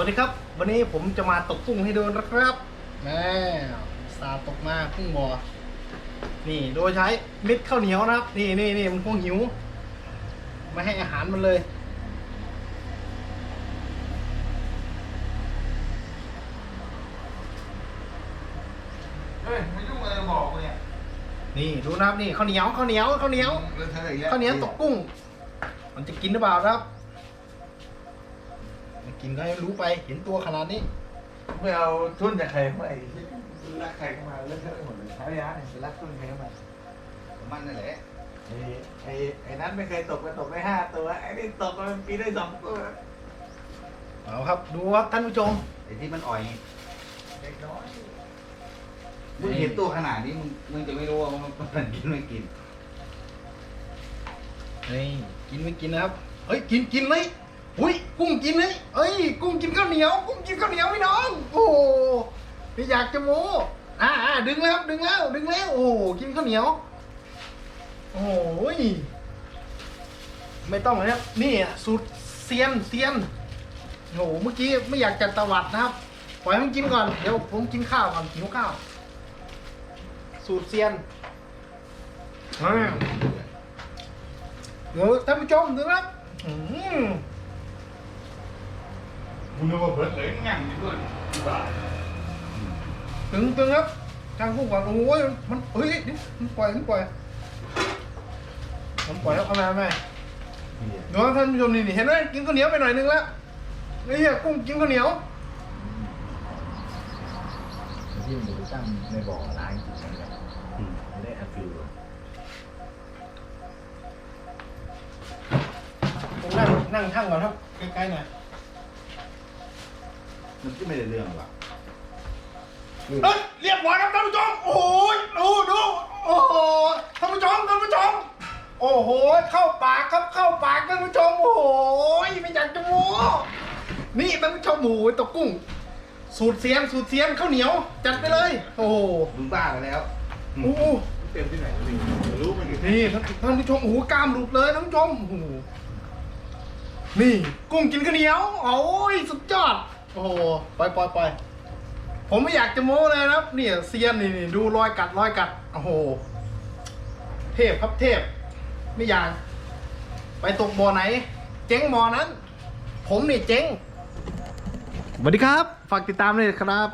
วัสดีครับ วันนี้ผมจะมาตกกุ้งให้ดูนะครับแม่สาตกมากุ้งบ่อนี่โดยใช้เม็ดข้าวเหนียวนะครับ นี่นี่นี่มันคงหิวไม่ให้อาหารมันเลย เฮ้ยไม่ยุ่งอะไรบอกกูเนี่ยนี่ดูนะครับนี่ข้าวเหนียวข้าวเหนียวข้าวเหนียวเลอะเทอะอีกแล้วข้าวเหนียวตกกุ้ง มันจะกินหรือเปล่าครับ ไม่กินก็ให้รู้ไป เห็นตัวขนาดนี้ไม่เอาทุนจากใครเข้ามาไอ้ที่รักใครเข้ามาเลอะเทอะไปหมดเลยใช่ยะไปรักทุนใครเข้ามามันนั่นแหละไอ้ไอ้ไอ้นั้นไม่เคยตกไปตกได้ห้าตัวไอ้นี่ตกมันปีได้สองตัวเอาครับ ดูครับท่านผู้ชมไอ้ที่มันอ่อยเด็กน้อยมึงเห็นตัวขนาดนี้มึงมึงจะไม่รู้ว่ามันมันกินไม่กินนี่กินไม่กินนะครับเฮ้ยกินกินเลย อุ้ยกุ้งกินเลยเอ้ย กุ้งกินข้าวเหนียว กุ้งกินข้าวเหนียวพี่น้อง โอ้ไม่อยากจะโม้อ่าอ่าดึงแล้วดึงแล้วดึงแล้ว โอ้กินข้าวเหนียว โอ้ยไม่ต้องนะครับนี่อะสูตรเซียนเซียนโอ้โหเมื่อกี้ไม่อยากจัดตวัดนะครับปล่อยให้มันกินก่อนเดี๋ยวผมกินข้าวก่อนหิวข้าว สูตรเซียนเดี๋ยวท่านผู้ชมดูนะครับ อืมมึงนึกว่าเบิร์ดเลยงั้งด้วยบ้าตึงตึงครับทางผู้ก่อนโอ้ยมันเฮ้ยนี่มันปล่อยมันปล่อยมันปล่อยแล้วเอามาไหมเดี๋ยวท่านผู้ชมนี่นี่เห็นไหมกินข้าวเหนียวไปหน่อยนึงแล้วนี่เหี้ยกุ้งกินข้าวเหนียวที่มันไปตั้งในบ่อล้างกินกันแบบไม่ได้อัดฟิลผมนั่งนั่งทั้งก่อนครับใกล้ๆหน่อย มันก็ไม่ได้เรื่องหรอกเฮ้ยเรียบร้อยครับท่านผู้ชมโอ้ยดูดูโอ้โหท่านผู้ชมท่านผู้ชมโอ้โห เข้าปากครับเข้าปากท่านผู้ชมโอ้โหไม่อยากจะโม้นี่ท่านผู้ชมหมูตกกุ้ง สูตรเสียนสูตรเสียนข้าวเหนียว จัดไปเลย โอ้โหมึงบ้าไปแล้วโอ้โหเต็มที่ไหนไม่รู้มันอยู่ที่นี่ท่านท่านผู้ชมโอ้โหกล้ามหลุดเลยท่านผู้ชมโอ้โหนี่กุ้งกินข้าวเหนียวโอ้ยสุดยอด โอ้โหปล่อยปล่อยปล่อยผมไม่อยากจะโม้เลยนะครับ เนี่ยเซียนนี่นี่ดูรอยกัดรอยกัดโอ้โห เทพครับเทพ ไม่อยาก ไปตกบ่อไหน เจ๊งบ่อนั้น ผมนี่เจ๊งสวัสดีครับ ฝากติดตามเลยครับ